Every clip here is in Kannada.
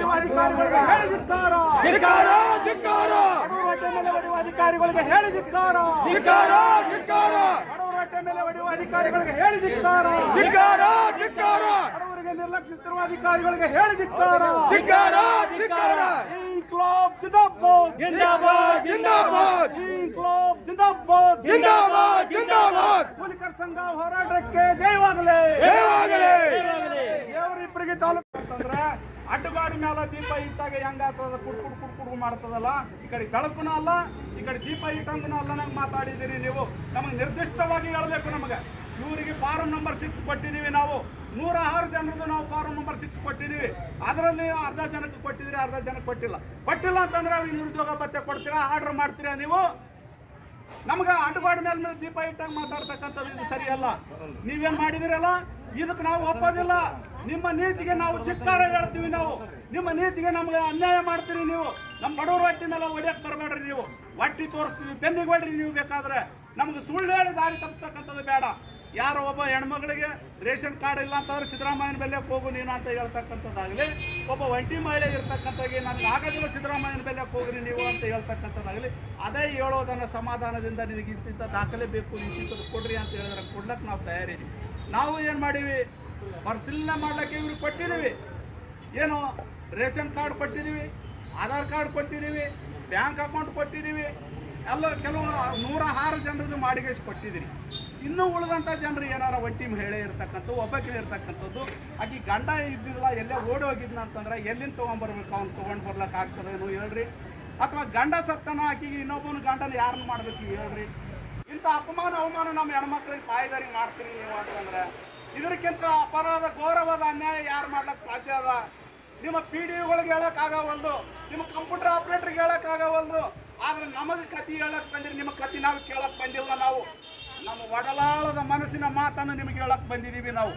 ಅಧಿಕಾರಿಗಳಿಗೆ ಹೇಳಿದಿದ್ದಾರ? ಧಿಕ್ಕಾರ ಧಿಕ್ಕಾರ. ಹೊಟ್ಟೆ ಮೇಲೆ ಹೊಡೆಯುವ ಅಧಿಕಾರಿಗಳಿಗೆ ಹೇಳಿದಿದ್ದಾರ? ಧಿಕ್ಕಾರ ಧಿಕ್ಕಾರ. ಹೊಟ್ಟೆ ಮೇಲೆ ಹೊಡೆಯುವ ಅಧಿಕಾರಿಗಳಿಗೆ ಹೇಳಿದಿದ್ದಾರ? ಧಿಕ್ಕಾರ ಧಿಕ್ಕಾರ. ಬಡವರಿಗೆ ನಿರ್ಲಕ್ಷಿಸಿರುವ ಅಧಿಕಾರಿಗಳಿಗೆ ಹೇಳಿದಿದ್ದಾರ? ಧಿಕ್ಕಾರ ಧಿಕ್ಕಾರ. ಇನ್ಕ್ಲಾಬ್ ಜಿಂದಾಬಾದ್ ಜಿಂದಾಬಾದ್ ಜಿಂದಾಬಾದ್. ಇನ್ಕ್ಲಾಬ್ ಜಿಂದಾಬಾದ್ ಜಿಂದಾಬಾದ್ ಜಿಂದಾಬಾದ್. ಕೂಲಿಕರ ಸಂಘ ಹೋರಾಟಕ್ಕೆ ಜಯವಾಗಲಿ. ಜಯವಾಗಲಿ. ದೇವರಿಬ್ಬರಿಗೆ ತಾಲೂಕು ಅಂತಂದ್ರ ಅಡ್ಡಗಾಡಿ ಮ್ಯಾಲ ದೀಪ ಇಟ್ಟಾಗ ಹೆಂಗಾಗ್ತದ ಕುಡ್ ಕುಡ್ ಕುಡ್ ಕುಡ್ ಮಾಡ್ತದಲ್ಲ? ಈ ಕಡೆ ಕಳಪನ ಅಲ್ಲ, ಈ ಕಡೆ ದೀಪ ಇಟ್ಟಂಗನ ಅಲ್ಲ ನಂಗೆ ಮಾತಾಡಿದ್ದೀರಿ ನೀವು. ನಮಗೆ ನಿರ್ದಿಷ್ಟವಾಗಿ ಹೇಳಬೇಕು ನಮಗೆ. ಇವರಿಗೆ ಫಾರಂ ನಂಬರ್ ಸಿಕ್ಸ್ ಕೊಟ್ಟಿದ್ದೀವಿ ನಾವು. ನೂರ ಆರು ಜನರದ್ದು ನಾವು ಫಾರಂ ನಂಬರ್ ಸಿಕ್ಸ್ ಕೊಟ್ಟಿದ್ದೀವಿ ಅದರಲ್ಲಿ ಅರ್ಧ ಜನಕ್ಕೆ ಕೊಟ್ಟಿದ್ದೀರಿ ಅರ್ಧ ಜನಕ್ಕೆ ಕೊಟ್ಟಿಲ್ಲ. ಕೊಟ್ಟಿಲ್ಲ ಅಂತಂದ್ರೆ ಅವ್ರಿಗೆ ನಿರುದ್ಯೋಗ ಭತ್ಯೆ ಕೊಡ್ತೀರಾ? ಆರ್ಡರ್ ಮಾಡ್ತೀರಾ ನೀವು? ನಮ್ಗೆ ಅಡ್ಡಗಾಡ ಮೇಲೆ ದೀಪ ಇಟ್ಟಂಗೆ ಮಾತಾಡ್ತಕ್ಕಂಥದ್ದು ಇದು ಸರಿಯಲ್ಲ. ನೀವೇನು ಮಾಡಿದಿರಲ್ಲ? ಇದಕ್ಕೆ ನಾವು ಒಪ್ಪೋದಿಲ್ಲ. ನಿಮ್ಮ ನೀತಿಗೆ ನಾವು ಧಿಕ್ಕಾರ ಹೇಳ್ತೀವಿ ನಾವು. ನಿಮ್ಮ ನೀತಿಗೆ ನಮ್ಗೆ ಅನ್ಯಾಯ ಮಾಡ್ತೀರಿ ನೀವು. ನಮ್ಮ ಬಡವ್ರ ಹೊಟ್ಟಿ ಮೇಲೆ ಬರಬೇಡ್ರಿ ನೀವು. ಹೊಟ್ಟಿ ತೋರಿಸ್ತೀವಿ, ಬೆನ್ನಿಗೆ ಹೊಡ್ರಿ ನೀವು ಬೇಕಾದ್ರೆ. ನಮ್ಗೆ ಸುಳ್ಳು ಹೇಳಿ ದಾರಿ ತಪ್ಪಿಸ್ತಕ್ಕಂಥದ್ದು ಬೇಡ. ಯಾರೋ ಒಬ್ಬ ಹೆಣ್ಮಗಳಿಗೆ ರೇಷನ್ ಕಾರ್ಡ್ ಇಲ್ಲ ಅಂತಂದ್ರೆ ಸಿದ್ದರಾಮಯ್ಯನ ಬೆಲೆ ಹೋಗು ನೀನು ಅಂತ ಹೇಳ್ತಕ್ಕಂಥದ್ದಾಗಲಿ, ಒಬ್ಬ ಒಂಟಿ ಮಹಿಳೆ ಇರ್ತಕ್ಕಂಥಗೆ ನನಗೆ ಆಗೋದಿಲ್ಲ ಸಿದ್ದರಾಮಯ್ಯನ ಬೆಲೆ ಹೋಗ್ರಿ ನೀವು ಅಂತ ಹೇಳ್ತಕ್ಕಂಥದ್ದಾಗಲಿ, ಅದೇ ಹೇಳೋದನ್ನು ಸಮಾಧಾನದಿಂದ ನಿನಗೆ ಇಂತಿಂಥ ದಾಖಲೆ ಬೇಕು ಇಂತಿಂಥದ್ದು ಕೊಡ್ರಿ ಅಂತ ಹೇಳಿದ್ರೆ ಕೊಡ್ಲಕ್ಕೆ ನಾವು ತಯಾರಿದ್ದೀವಿ. ನಾವು ಏನು ಮಾಡೀವಿ ಪರಿಶೀಲನೆ ಮಾಡಲಿಕ್ಕೆ ಇವ್ರಿಗೆ ಕೊಟ್ಟಿದ್ದೀವಿ. ಏನು? ರೇಷನ್ ಕಾರ್ಡ್ ಕೊಟ್ಟಿದ್ದೀವಿ, ಆಧಾರ್ ಕಾರ್ಡ್ ಕೊಟ್ಟಿದ್ದೀವಿ, ಬ್ಯಾಂಕ್ ಅಕೌಂಟ್ ಕೊಟ್ಟಿದ್ದೀವಿ. ಎಲ್ಲ ಕೆಲವು ನೂರ ಆರು ಜನರದ್ದು ಮಾಡಿಗೆಸಿ ಕೊಟ್ಟಿದ್ದೀರಿ. ಇನ್ನೂ ಉಳಿದಂಥ ಜನರು ಏನಾರ ಒಂಟಿ ಮಹಿಳೆ ಇರ್ತಕ್ಕಂಥದ್ದು ಒಬ್ಬಕಿನ ಇರ್ತಕ್ಕಂಥದ್ದು, ಆಕೆ ಗಂಡ ಇದ್ದಿಲ್ಲ ಎಲ್ಲೇ ಓಡಿ ಹೋಗಿದ್ನ ಅಂತಂದ್ರೆ ಎಲ್ಲಿಂದ ತೊಗೊಂಬರ್ಬೇಕು? ಅವ್ನು ತೊಗೊಂಡು ಬರ್ಲಕ್ಕೆ ಆಗ್ತದೇನೋ ಹೇಳ್ರಿ. ಅಥವಾ ಗಂಡ ಸತ್ತನ ಆಕಿಗೆ ಇನ್ನೊಬ್ಬನ ಗಂಡನ ಯಾರನ್ನ ಮಾಡಬೇಕು ಹೇಳ್ರಿ? ಇಂಥ ಅಪಮಾನ ಅವಮಾನ ನಮ್ಮ ಹೆಣ್ಮಕ್ಳಿಗೆ ತಾಯಿದಾರಿ ಮಾಡ್ತೀನಿ ನೀವು ಅಂತಂದ್ರೆ, ಇದಕ್ಕಿಂತ ಅಪರಾಧ ಗೌರವದ ಅನ್ಯಾಯ ಯಾರು ಮಾಡ್ಲಿಕ್ಕೆ ಸಾಧ್ಯ ಅದ? ನಿಮ್ಮ ಪಿ ಡಿ ಹೇಳಕ್ ಆಗವಲ್ದು ನಿಮ್ಮ ಕಂಪ್ಯೂಟರ್ ಆಪರೇಟರ್ಗೆ ಆಗವಲ್ದು ಆದ್ರೆ ನಮಗೆ ಕತಿ ಹೇಳಕ್ ಬಂದಿರಿ, ನಿಮ್ಮ ಕತಿ ನಾವು ಕೇಳಕ್ ಬಂದಿಲ್ಲ ನಾವು? ನಮ್ಮ ಒಡಲಾಳದ ಮನಸ್ಸಿನ ಮಾತನ್ನು ನಿಮಗೆ ಹೇಳಕ್ ಬಂದಿದ್ದೀವಿ ನಾವು.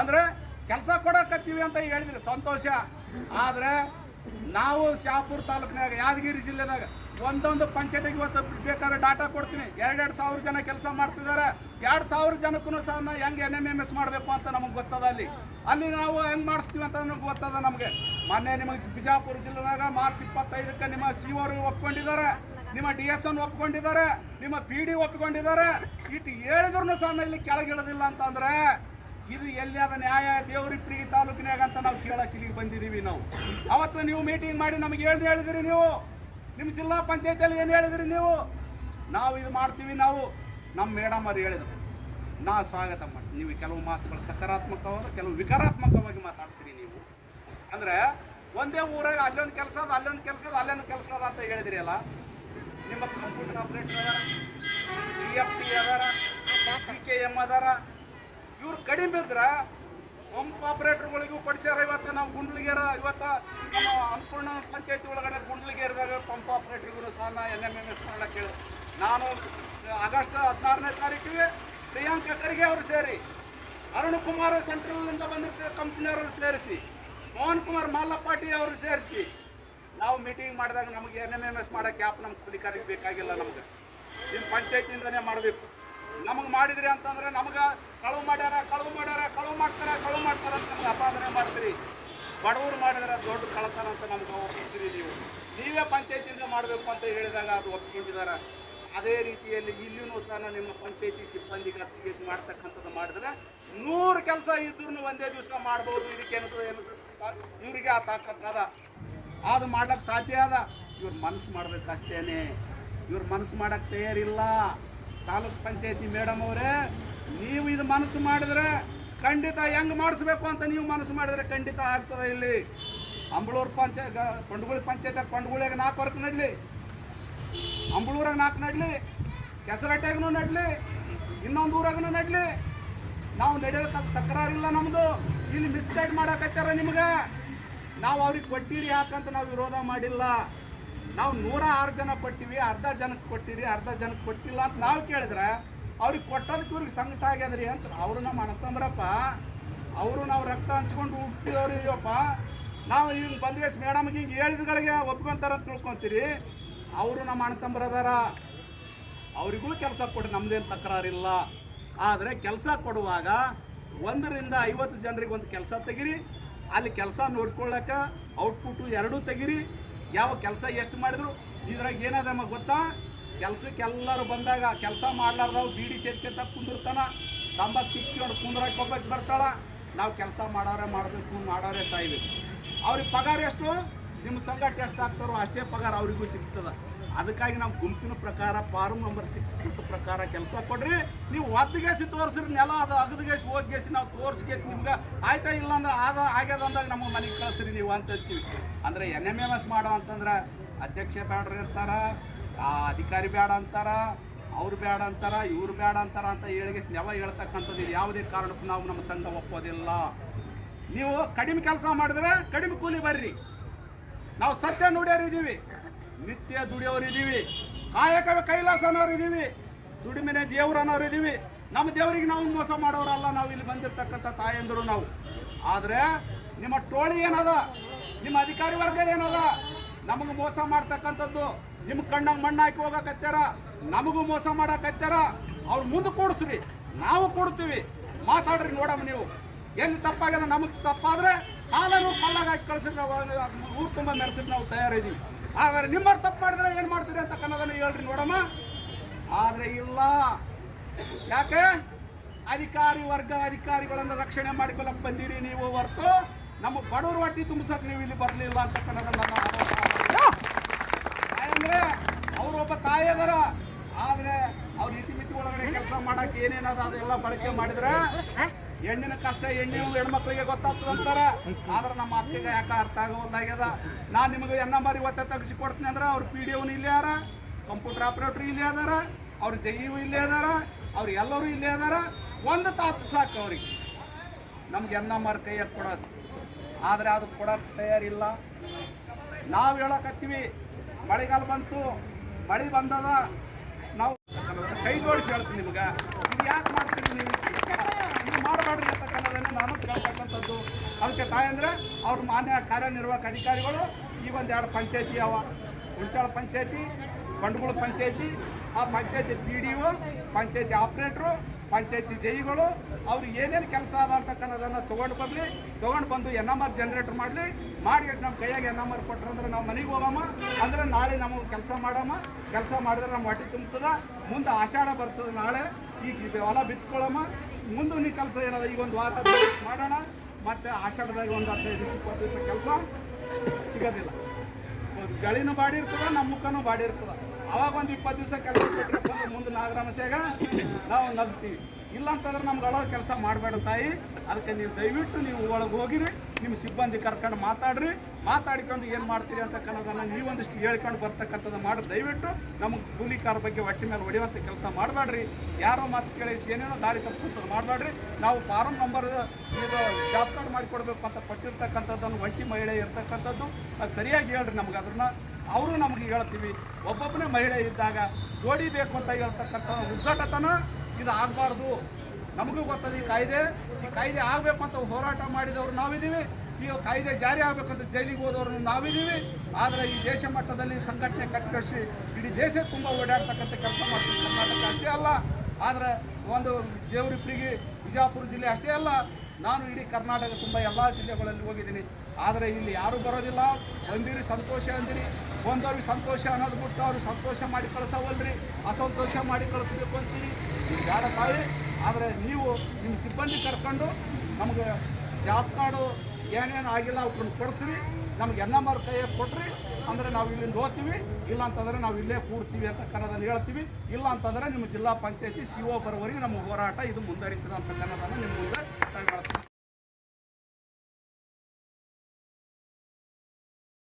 ಅಂದ್ರೆ ಕೆಲಸ ಕೊಡಕತ್ತೀವಿ ಅಂತ ಹೇಳಿದ್ರಿ ಸಂತೋಷ. ಆದರೆ ನಾವು ಶಾಪುರ್ ತಾಲೂಕಿನಾಗ, ಯಾದಗಿರಿ ಜಿಲ್ಲೆದಾಗ ಒಂದೊಂದು ಪಂಚಾಯತಿಗೆ ಇವತ್ತು ಬೇಕಾದ್ರೆ ಡಾಟಾ ಕೊಡ್ತೀನಿ. ಎರಡೆರಡು ಸಾವಿರ ಜನ ಕೆಲಸ ಮಾಡ್ತಿದ್ದಾರೆ. ಎರಡು ಸಾವಿರ ಜನಕ್ಕೂ ಸಹ ಹೆಂಗೆ ಎನ್ ಎಂ ಎಂ ಎಸ್ ಮಾಡಬೇಕು ಅಂತ ನಮಗೆ ಗೊತ್ತದ ಅಲ್ಲಿ. ಅಲ್ಲಿ ನಾವು ಹೆಂಗೆ ಮಾಡಿಸ್ತೀವಿ ಅಂತ ನಮ್ಗೆ ಗೊತ್ತದ ನಮಗೆ. ಮೊನ್ನೆ ನಿಮಗೆ ಬಿಜಾಪುರ ಜಿಲ್ಲೆದಾಗ ಮಾರ್ಚ್ ಇಪ್ಪತ್ತೈದಕ್ಕೆ ನಿಮ್ಮ ಸಿ ಅವರು ಒಪ್ಕೊಂಡಿದ್ದಾರೆ. ನಿಮ್ಮ ಡಿ ಎಸ್ ಎನ್ ಒಪ್ಕೊಂಡಿದ್ದಾರೆ. ನಿಮ್ಮ ಪಿ ಡಿ ಒಪ್ಕೊಂಡಿದ್ದಾರೆ. ಇಟ್ಟು ಹೇಳಿದ್ರು ಸಹ ಇಲ್ಲಿ ಕೆಳಗಿಳದಿಲ್ಲ ಅಂತಂದರೆ ಇದು ಎಲ್ಲಿಯಾದ ನ್ಯಾಯ? ದೇವರಿಪ್ರಿಗೆ ತಾಲೂಕಿನಾಗ ಅಂತ ನಾವು ಕೇಳಕ್ಕೆ ಇಲ್ಲಿಗೆ ಬಂದಿದ್ದೀವಿ ನಾವು. ಅವತ್ತು ನೀವು ಮೀಟಿಂಗ್ ಮಾಡಿ ನಮಗೆ ಏನು ಹೇಳಿದಿರಿ ನೀವು. ನಿಮ್ಮ ಜಿಲ್ಲಾ ಪಂಚಾಯತಿಯಲ್ಲಿ ಏನು ಹೇಳಿದ್ರಿ ನೀವು? ನಾವು ಇದು ಮಾಡ್ತೀವಿ, ನಾವು ನಮ್ಮ ಮೇಡಮ್ ಅವ್ರು ಹೇಳಿದ್ರು. ನಾ ಸ್ವಾಗತ ಮಾಡ್ತೀನಿ. ನೀವು ಕೆಲವು ಮಾತುಗಳು ಸಕಾರಾತ್ಮಕವಾದ, ಕೆಲವು ವಿಕಾರಾತ್ಮಕವಾಗಿ ಮಾತಾಡ್ತೀರಿ ನೀವು. ಅಂದ್ರೆ ಒಂದೇ ಊರಾಗ ಅಲ್ಲೊಂದು ಕೆಲಸ ಅದ, ಅಲ್ಲೊಂದು ಕೆಲಸ ಅದ, ಅಲ್ಲೊಂದು ಕೆಲಸ ಅದ ಅಂತ ಹೇಳಿದ್ರಿ ಅಲ್ಲ? ನಿಮ್ಮ ಕಂಪ್ಯೂಟರ್ ಆಪರೇಟರ್ ಅದಾರ ಸಿ ಎಫ್ ಟಿ ಅದಾರ ಸಿ ಕೆ ಎಂ ಅದಾರ. ಇವ್ರು ಕಡಿಮೆ ಇದ್ರೆ ಪಂಪ್ ಆಪರೇಟರ್ಗಳಿಗೂ ಕೊಡಿಸ್ಯಾರ. ಇವತ್ತು ನಾವು ಗುಂಡ್ಲಿಗ್ಯಾರ ಇವತ್ತು ನಮ್ಮ ಅನ್ನಪೂರ್ಣ ಪಂಚಾಯತಿ ಪಂಪ್ ಆಪರೇಟರ್ಗೂ ಸಹ ನಾ ಎನ್ ಎಂ ಎಂ ಎಸ್ ಮಾಡಕ್ಕೆ ಕೇಳಿ. ನಾನು ಆಗಸ್ಟ್ ಹದಿನಾರನೇ ತಾರೀಕಿಗೆ ಪ್ರಿಯಾಂಕ ಖರ್ಗೆ ಅವರು ಸೇರಿ, ಅರುಣ್ ಕುಮಾರ್ ಸೆಂಟ್ರಲ್ನಿಂದ ಬಂದಿರ್ತಾರೆ ಕಮಿಷನರ್ ಅವರು ಸೇರಿಸಿ, ಮೋಹನ್ ಕುಮಾರ್ ಮಾಲಪಾಟಿ ಅವರು ಸೇರಿಸಿ, ನಾವು ಮೀಟಿಂಗ್ ಮಾಡಿದಾಗ ನಮಗೆ ಎನ್ ಎಂ ಎಂ ಎಸ್ ಮಾಡೋಕ್ಕೆ ಆ್ಯಪ್ ನಮ್ಮ ಕೂಲಿಕಾರಿಗೆ ಬೇಕಾಗಿಲ್ಲ ನಮ್ಗೆ. ನಿಮ್ಮ ಪಂಚಾಯತಿಯಿಂದನೇ ಮಾಡಬೇಕು. ನಮಗೆ ಮಾಡಿದ್ರಿ ಅಂತಂದ್ರೆ ನಮ್ಗೆ ಕಳುವು ಮಾಡ್ಯಾರ ಕಳುವು ಮಾಡ್ಯಾರ, ಕಳುವು ಮಾಡ್ತಾರ, ಕಳುವು ಮಾಡ್ತಾರೆ ಅಂತ ನಮ್ಗೆ ಅಪಾದನೆ ಮಾಡ್ತೀರಿ. ಬಡವರು ಮಾಡಿದ್ರೆ ದೊಡ್ಡ ಕಳತನ ಅಂತ ನಮ್ಗೆ ಒಪ್ಪಿಸ್ತೀರಿ ನೀವು ನೀವೇ ಪಂಚಾಯತಿಯಿಂದ ಮಾಡಬೇಕು ಅಂತ ಹೇಳಿದಾಗ ಅದು ಒಪ್ಕೊಂಡಿದ್ದಾರೆ ಅದೇ ರೀತಿಯಲ್ಲಿ ಇಲ್ಲಿಯೂ ಸಹ ನಿಮ್ಮ ಪಂಚಾಯತಿ ಸಿಬ್ಬಂದಿಗೆ ಹಚ್ಚಿಗೆಸಿ ಮಾಡ್ತಕ್ಕಂಥದ್ದು ಮಾಡಿದ್ರೆ ನೂರು ಕೆಲಸ ಇದ್ರೂ ಒಂದೇ ದಿವಸ ಮಾಡ್ಬೋದು ಇದಕ್ಕೇನು ಏನು ಇವರಿಗೆ ಆ ತಾಕತ್ತದ ಅದು. ಮಾಡೋಕ್ಕೆ ಸಾಧ್ಯ ಅದ. ಇವ್ರು ಮನಸ್ಸು ಮಾಡಬೇಕು ಅಷ್ಟೇ ಇವ್ರ ಮನಸ್ಸು ಮಾಡೋಕ್ಕೆ ತಯಾರಿಲ್ಲ. ತಾಲೂಕ್ ಪಂಚಾಯತಿ ಮೇಡಮ್ ಅವರೇ, ನೀವು ಇದು ಮನಸ್ಸು ಮಾಡಿದ್ರೆ ಖಂಡಿತ ಹೆಂಗೆ ಮಾಡಿಸ್ಬೇಕು ಅಂತ ನೀವು ಮನಸ್ಸು ಮಾಡಿದ್ರೆ ಖಂಡಿತ ಆಗ್ತದೆ ಇಲ್ಲಿ. ಅಂಬಳೂರು ಪಂಚಾಯತ್, ಕೊಂಡಗುಳಿ ಪಂಚಾಯತ್, ಕೊಂಡಗುಳಿಯಾಗ ನಾಲ್ಕು ವರ್ಕ್ ನಡ್ಲಿ. ಅಂಬಳೂರಾಗ ನಾಲ್ಕು ನಡ್ಲಿ. ಕೆಸರಟ್ಟಾಗೂ ನಡ್ಲಿ. ಇನ್ನೊಂದು ಊರಾಗೂ ನಡ್ಲಿ. ನಾವು ನಡೆಯೋಕೆ ತಕರಾರಿಲ್ಲ ನಮ್ಮದು ಇಲ್ಲಿ ಮಿಸ್ಗೈಡ್ ಮಾಡಕತ್ತಾರ ನಿಮ್ಗೆ. ನಾವು ಅವ್ರಿಗೆ ಕೊಟ್ಟಿರಿ, ಯಾಕಂತ ನಾವು ವಿರೋಧ ಮಾಡಿಲ್ಲ. ನಾವು ನೂರ ಆರು ಜನ ಕೊಟ್ಟಿವಿ, ಅರ್ಧ ಜನಕ್ಕೆ ಕೊಟ್ಟಿರಿ, ಅರ್ಧ ಜನಕ್ಕೆ ಕೊಟ್ಟಿಲ್ಲ ಅಂತ ನಾವು ಕೇಳಿದ್ರೆ, ಅವ್ರಿಗೆ ಕೊಟ್ಟದಕ್ಕೆ ಇವ್ರಿಗೆ ಸಂಕಟ ಆಗ್ಯದ್ರಿ ಅಂತ ಅವರು ನಮ್ಮ ಅಣ್ಣತಂಬ್ರಪ್ಪ ಅವರು ನಾವು ರಕ್ತ ಹಂಚ್ಕೊಂಡು ಹುಟ್ಟಿದವ್ರು ಇವಪ್ಪ ನಾವು ಹಿಂಗೆ ಬಂದ್ವೇಸ್ ಮೇಡಮ್ಗೆ ಹಿಂಗೆ ಹೇಳಿದ್ಗಳಿಗೆ ಒಪ್ಕೊಂತಾರ ಅಂತ ತಿಳ್ಕೊಂತೀರಿ. ಅವರು ನಮ್ಮ ಅಣ್ಣತಂಬ್ರದಾರ ಅವರಿಗೂ ಕೆಲಸ ಕೊಡಿ ನಮ್ದೇನು ತಕರಾರಿಲ್ಲ. ಆದರೆ ಕೆಲಸ ಕೊಡುವಾಗ ಒಂದರಿಂದ ಐವತ್ತು ಜನರಿಗೆ ಒಂದು ಕೆಲಸ ತೆಗಿರಿ. ಅಲ್ಲಿ ಕೆಲಸ ನೋಡ್ಕೊಳ್ಳೋಕೆ ಔಟ್ಪುಟ್ಟು ಎರಡೂ ತೆಗಿರಿ. ಯಾವ ಕೆಲಸ ಎಷ್ಟು ಮಾಡಿದ್ರು, ಇದ್ರಾಗ ಏನದ ನಮಗೆ ಗೊತ್ತಾ? ಕೆಲಸಕ್ಕೆಲ್ಲರೂ ಬಂದಾಗ ಕೆಲಸ ಮಾಡ್ಲಾರ್ದವ್ ಬೀಡಿ ಸೇರ್ಕೊಂತ ಕುಂದಿರ್ತಾನ. ತಂಬಾಕು ತಿಕ್ಕೊಂಡು ಕುಂದ್ರಕ್ಕೆ ಒಬ್ಬಕ್ಕೆ ಬರ್ತಾಳ. ನಾವು ಕೆಲಸ ಮಾಡೋರೆ ಮಾಡಬೇಕು ಮಾಡೋರೆ ಸಾಯ್ಬೇಕು. ಅವ್ರಿಗೆ ಪಗಾರ ಎಷ್ಟು, ನಿಮ್ಮ ಸಂಘಟ ಎಷ್ಟು ಆಗ್ತಾರೋ ಅಷ್ಟೇ ಪಗಾರ ಅವರಿಗೂ ಸಿಗ್ತದೆ. ಅದಕ್ಕಾಗಿ ನಾವು ಗುಂಪಿನ ಪ್ರಕಾರ ಫಾರ್ಮ್ ನಂಬರ್ ಸಿಕ್ಸ್ ಕೊಟ್ಟ ಪ್ರಕಾರ ಕೆಲಸ ಕೊಡ್ರಿ. ನೀವು ಒದ್ದಗೇಸಿ ತೋರಿಸ್ರಿ, ನೆಲ ಅದು ಅಗದಗೇಸಿ ಹೋಗ್ಗೇಸಿ ನಾವು ತೋರಿಸ್ಗೇಸಿ ನಿಮ್ಗೆ ಆಯ್ತಾ ಇಲ್ಲ ಅಂದ್ರೆ ಆದ, ಆಗ್ಯದ ಅಂದಾಗ ನಮ್ಮ ಮನೆಗೆ ಕಳಿಸ್ರಿ ನೀವು ಅಂತ ಹೇಳ್ತೀವಿ. ಅಂದ್ರೆ ಎನ್ ಎಂ ಎಂ ಎಸ್ ಮಾಡೋ ಅಂತಂದ್ರೆ ಅಧ್ಯಕ್ಷ ಬೇಡ್ರಿ ಅಂತಾರ ಆ ಅಧಿಕಾರಿ ಬೇಡ ಅಂತಾರ, ಅವ್ರು ಬೇಡ ಅಂತಾರ, ಇವ್ರು ಬೇಡ ಅಂತಾರ ಅಂತ ಹೇಳಿಗೆ ನೆವ ಹೇಳ್ತಕ್ಕಂಥದ್ದು ಯಾವುದೇ ಕಾರಣಕ್ಕೂ ನಾವು ನಮ್ಮ ಸಂಘ ಒಪ್ಪೋದಿಲ್ಲ. ನೀವು ಕಡಿಮೆ ಕೆಲಸ ಮಾಡಿದ್ರೆ ಕಡಿಮೆ ಕೂಲಿ ಬರ್ರಿ. ನಾವು ಸತ್ಯ ನುಡಿಯೋರು ಇದ್ದೀವಿ ನಿತ್ಯ ದುಡಿಯೋರಿದ್ದೀವಿ ಕಾಯಕ ಕೈಲಾಸ ಅನ್ನೋರು ಇದ್ದೀವಿ ದುಡಿಮೆನೆ ದೇವ್ರು ಅನ್ನೋರು ಇದ್ದೀವಿ ನಮ್ಮ ದೇವರಿಗೆ ನಾವು ಮೋಸ ಮಾಡೋರಲ್ಲ, ನಾವು ಇಲ್ಲಿ ಬಂದಿರ್ತಕ್ಕಂಥ ತಾಯಂದರು ನಾವು. ಆದರೆ ನಿಮ್ಮ ಟೋಳಿ ಏನದ? ನಿಮ್ಮ ಅಧಿಕಾರಿ ವರ್ಗ ಏನದ? ನಮಗೆ ಮೋಸ ಮಾಡ್ತಕ್ಕಂಥದ್ದು ನಿಮ್ಮ ಕಣ್ಣಾಗ ಮಣ್ಣು ಹಾಕಿ ಹೋಗಕತ್ತಾರ ನಮಗೂ ಮೋಸ ಮಾಡಕತ್ತಾರ ಅವ್ರು ಮುಂದೆ ಕೂಡಿಸ್ರಿ. ನಾವು ಕೊಡ್ತೀವಿ. ಮಾತಾಡ್ರಿ ನೋಡಮ್ಮ ನೀವು. ಎಲ್ಲಿ ತಪ್ಪಾಗ್ಯದ ನಮಗೆ ತಪ್ಪಾದ್ರೆ ಕಾಲನು ಕಳ್ಳಗಾಗಿ ಕಳಿಸಿದ್ರೆ ನಾವು ಊರು ತುಂಬ ಮೆರೆಸಿದ್ರೆ ನಾವು ತಯಾರಿದ್ದೀವಿ ಆದರೆ ನಿಮ್ಮವ್ರು ತಪ್ಪು ಮಾಡಿದ್ರೆ ಏನು ಮಾಡ್ತೀರಿ ಅಂತ ಕನ್ನದನ್ನು ಹೇಳ್ರಿ ನೋಡಮ್ಮ. ಆದರೆ ಇಲ್ಲ. ಯಾಕೆ? ಅಧಿಕಾರಿ ವರ್ಗ ಅಧಿಕಾರಿಗಳನ್ನು ರಕ್ಷಣೆ ಮಾಡಿಕೊಳ್ಳಕ್ಕೆ ಬಂದಿರಿ ನೀವು ಹೊರತು. ನಮ್ಮ ಬಡವರು ಹೊಟ್ಟಿ ತುಂಬಿಸಕ್ಕೆ ನೀವು ಇಲ್ಲಿ ಬರಲಿಲ್ಲ ಅಂತ ಕನ್ನದನ್ನು. ಅಂದ್ರೆ ಅವರೊಬ್ಬ ತಾಯಿ ಆದರೆ ಆದ್ರೆ ಅವ್ರ ಇತಿಮಿತಿ ಒಳಗಡೆ ಕೆಲಸ ಮಾಡೋಕ್ಕೆ ಏನೇನದ ಅದೆಲ್ಲ ಬಳಕೆ ಮಾಡಿದ್ರೆ ಹೆಣ್ಣಿನ ಕಷ್ಟ ಹೆಣ್ಣು ಹೆಣ್ಮಕ್ಳಿಗೆ ಗೊತ್ತಾಗ್ತದ ಅಂತಾರ. ಆದ್ರೆ ನಮ್ಮ ಅತ್ತಿಗೆ ಯಾಕೆ ಅರ್ಥ ಆಗೋದಾಗ್ಯದ ನಾನು ನಿಮಗೆ ಎನ್ನ ಮಾರಿ ಒತ್ತೆ ತೆಗಿಸಿ ಕೊಡ್ತೀನಿ ಅಂದ್ರೆ ಅವ್ರ ಪಿ ಡಿ ಓನ್ ಇಲ್ಲೇ ಅದಾರ ಕಂಪ್ಯೂಟರ್ ಆಪರೇಟರ್ ಇಲ್ಲೇ ಅದಾರ, ಅವ್ರ ಜೈವು ಇಲ್ಲೇ ಅದಾರ, ಅವ್ರು ಎಲ್ಲರೂ ಇಲ್ಲೇ ಅದಾರ. ಒಂದು ತಾಸು ಸಾಕು ಅವ್ರಿಗೆ. ನಮ್ಗೆ ಎನ್ನ ಮಾರು ಕೈಯಾಗ ಕೊಡೋದು. ಆದರೆ ಅದು ಕೊಡೋಕೆ ತಯಾರಿಲ್ಲ. ನಾವು ಹೇಳಕತ್ತೀವಿ, ಮಳೆಗಾಲ ಬಂತು, ಮಳೆ ಬಂದದ, ನಾವು ಕೈ ಜೋಡಿಸಿ ಹೇಳ್ತೀನಿ ನಿಮ್ಗೆ ಇದು ಯಾಕೆ ಮಾಡ್ತೀರಿ ನೀವು ಇದು ಮಾಡಬೇಡ್ರಿ ಅಂತಕ್ಕನ್ನೋದನ್ನು ನಾನು ಕೇಳ್ತಕ್ಕಂಥದ್ದು ಅದಕ್ಕೆ ತಾಯಂದ್ರೆ ಅವ್ರ ಮಾನ್ಯ ಕಾರ್ಯನಿರ್ವಾಹಕ ಅಧಿಕಾರಿಗಳು, ಈ ಒಂದು ಎರಡು ಪಂಚಾಯತಿ ಅವ. ಹುಣಸಾಳ ಪಂಚಾಯತಿ, ಬಂಡಗುಳ ಪಂಚಾಯತಿ, ಆ ಪಂಚಾಯತಿ ಪಿ ಡಿ ಒ, ಪಂಚಾಯತಿ ಆಪ್ರೇಟ್ರು, ಪಂಚಾಯತಿ ಜೈಗಳು, ಅವ್ರು ಏನೇನು ಕೆಲಸ ಅದ ಅಂತಕ್ಕನ್ನೋದನ್ನು ತೊಗೊಂಡು ಬರಲಿ, ತೊಗೊಂಡು ಬಂದು ಎನ್ ಎಂ ಆರ್ ಜನ್ರೇಟ್ರ್ ಮಾಡಲಿ. ಮಾಡಿ ನಮ್ಮ ಕೈಯಾಗ ಎನ್ ಎಂ ಆರ್ ಕೊಟ್ರಂದ್ರೆ ನಾವು ಮನೆಗೆ ಹೋಗಮ್ಮ, ಅಂದ್ರೆ ನಾಳೆ ನಮಗೆ ಕೆಲಸ ಮಾಡಮ್ಮ. ಕೆಲಸ ಮಾಡಿದ್ರೆ ನಮ್ಮ ಹೊಟ್ಟೆ ತುಂಬುತ್ತದ ಮುಂದೆ ಆಷಾಢ ಬರ್ತದೆ ನಾಳೆ. ಈಗ ಹೊಲ ಬಿತ್ಕೊಳ್ಳಮ್ಮ ಮುಂದೆ ನೀ ಕೆಲಸ ಏನದ ಈಗ ಒಂದು ವಾರ ಮಾಡೋಣ, ಮತ್ತೆ ಆಷಾಢದಾಗ ಒಂದು ಹದಿನೈದು ದಿವಸ ಇಪ್ಪತ್ತು ದಿವಸ ಕೆಲಸ ಸಿಗೋದಿಲ್ಲ. ಒಂದು ಗಳಿನೂ ಬಾಡಿರ್ತದೆ ನಮ್ಮ ಮುಖನೂ ಬಾಡಿ ಇರ್ತದ. ಅವಾಗ ಒಂದು ಇಪ್ಪತ್ತು ದಿವಸ ಕೆಲಸ ಅಂದ್ರೆ ಮುಂದೆ ನಾಗರಾಮಸ್ಯಾಗ ನಾವು ನಗ್ತೀವಿ. ಇಲ್ಲ ಅಂತಂದ್ರೆ ನಮ್ಗೆ ಅಳೋ ಕೆಲಸ ಮಾಡಬೇಡ ತಾಯಿ. ಅದಕ್ಕೆ ನೀವು ದಯವಿಟ್ಟು ನೀವು ಒಳಗೆ ಹೋಗಿರಿ, ನಿಮ್ಮ ಸಿಬ್ಬಂದಿ ಕರ್ಕೊಂಡು ಮಾತಾಡ್ರಿ. ಮಾತಾಡ್ಕೊಂಡು ಏನು ಮಾಡ್ತೀರಿ ಅಂತಕ್ಕನ್ನೋದನ್ನು ನೀವೊಂದಿಷ್ಟು ಹೇಳ್ಕೊಂಡು ಬರ್ತಕ್ಕಂಥದ್ದು ಮಾಡಿ ದಯವಿಟ್ಟು ನಮಗೆ ಕೂಲಿಕಾರ ಬಗ್ಗೆ ಹೊಟ್ಟೆ ಮೇಲೆ ಹೊಡೆಯುವಂಥ ಕೆಲಸ ಮಾಡಬೇಡ್ರಿ. ಯಾರೋ ಮಾತು ಕೇಳಿಸಿ ಏನೇನೋ ದಾರಿ ತಪ್ಪಿಸೋದು ಮಾಡಬೇಡ್ರಿ. ನಾವು ಫಾರಂ ನಂಬರ್ ಇದು ಜಾಬ್ ಕಾರ್ಡ್ ಮಾಡಿಕೊಡ್ಬೇಕು ಅಂತ ಕೊಟ್ಟಿರ್ತಕ್ಕಂಥದ್ದನ್ನು ಒಂಟಿ ಮಹಿಳೆ ಇರ್ತಕ್ಕಂಥದ್ದು, ಅದು ಸರಿಯಾಗಿ ಹೇಳ್ರಿ ನಮ್ಗೆ ಅದನ್ನ ಅವರು ನಮಗೆ ಹೇಳ್ತೀವಿ. ಒಬ್ಬೊಬ್ಬನೇ ಮಹಿಳೆ ಇದ್ದಾಗ ಓಡಿಬೇಕು ಬೇಕು ಅಂತ ಹೇಳ್ತಕ್ಕಂಥ ಉದ್ಘಾಟತನ ಇದು ಆಗಬಾರ್ದು ನಮಗೂ ಗೊತ್ತದೆ ಈ ಕಾಯ್ದೆ. ಈ ಕಾಯ್ದೆ ಅಂತ ಹೋರಾಟ ಮಾಡಿದವರು ನಾವಿದ್ದೀವಿ. ಈ ಕಾಯ್ದೆ ಜಾರಿ ಆಗಬೇಕಂತ ಜೈಲಿಗೆ ಹೋದವರು ನಾವಿದ್ದೀವಿ. ಆದರೆ ಈ ದೇಶ ಮಟ್ಟದಲ್ಲಿ ಸಂಘಟನೆ ಕಟ್ಟಿಸಿ ಇಡೀ ದೇಶ ತುಂಬ ಓಡಾಡ್ತಕ್ಕಂಥ ಕೆಲಸ ಮಾಡ್ತೀವಿ ಕರ್ನಾಟಕ ಅಷ್ಟೇ ಅಲ್ಲ. ಆದರೆ ಒಂದು ದೇವರಿಪ್ಪಿಗೆ ವಿಜಯಪುರ ಜಿಲ್ಲೆ ಅಷ್ಟೇ ಅಲ್ಲ. ನಾನು ಇಡೀ ಕರ್ನಾಟಕ ತುಂಬ ಎಲ್ಲ ಜಿಲ್ಲೆಗಳಲ್ಲಿ ಹೋಗಿದ್ದೀನಿ. ಆದರೆ ಇಲ್ಲಿ ಯಾರೂ ಬರೋದಿಲ್ಲ. ಬಂದಿರಿ, ಸಂತೋಷ ಅಂದಿರಿ. ಬಂದವ್ರಿಗೆ ಸಂತೋಷ ಅನ್ನೋದು ಬಿಟ್ಟು ಅವ್ರಿಗೆ ಸಂತೋಷ ಮಾಡಿ ಕಳಿಸವಲ್ರಿ, ಅಸಂತೋಷ ಮಾಡಿ ಕಳಿಸ್ಬೇಕು ಅಂತೀರಿ. ಬೇಡ ತಾಯಿ. ಆದರೆ ನೀವು ನಿಮ್ಮ ಸಿಬ್ಬಂದಿ ಕರ್ಕೊಂಡು ನಮಗೆ ಜಾಬ್ ಕಾರ್ಡು ಏನೇನು ಆಗಿಲ್ಲ ಅವ್ರನ್ನ ಕೊಡಿಸ್ರಿ. ನಮ್ಗೆ ಎನ್ ಎಂ ಆರ್ ಕೈಯಾಗ ಕೊಟ್ರಿ ಅಂದರೆ ನಾವು ಇಲ್ಲಿಂದ ಹೋಗ್ತೀವಿ. ಇಲ್ಲ ಅಂತಂದರೆ ನಾವು ಇಲ್ಲೇ ಕೂಡ್ತೀವಿ ಅಂತ ಕನ್ನಡನ ಹೇಳ್ತೀವಿ. ಇಲ್ಲ ಅಂತಂದರೆ ನಿಮ್ಮ ಜಿಲ್ಲಾ ಪಂಚಾಯತಿ ಸಿ ಒ ಬರೋವರೆಗೆ ನಮ್ಮ ಹೋರಾಟ ಇದು ಮುಂದುವರಿತದೆ ಅಂತ ಕನ್ನಡನ ನಿಮ್ಮ ಮುಂದೆ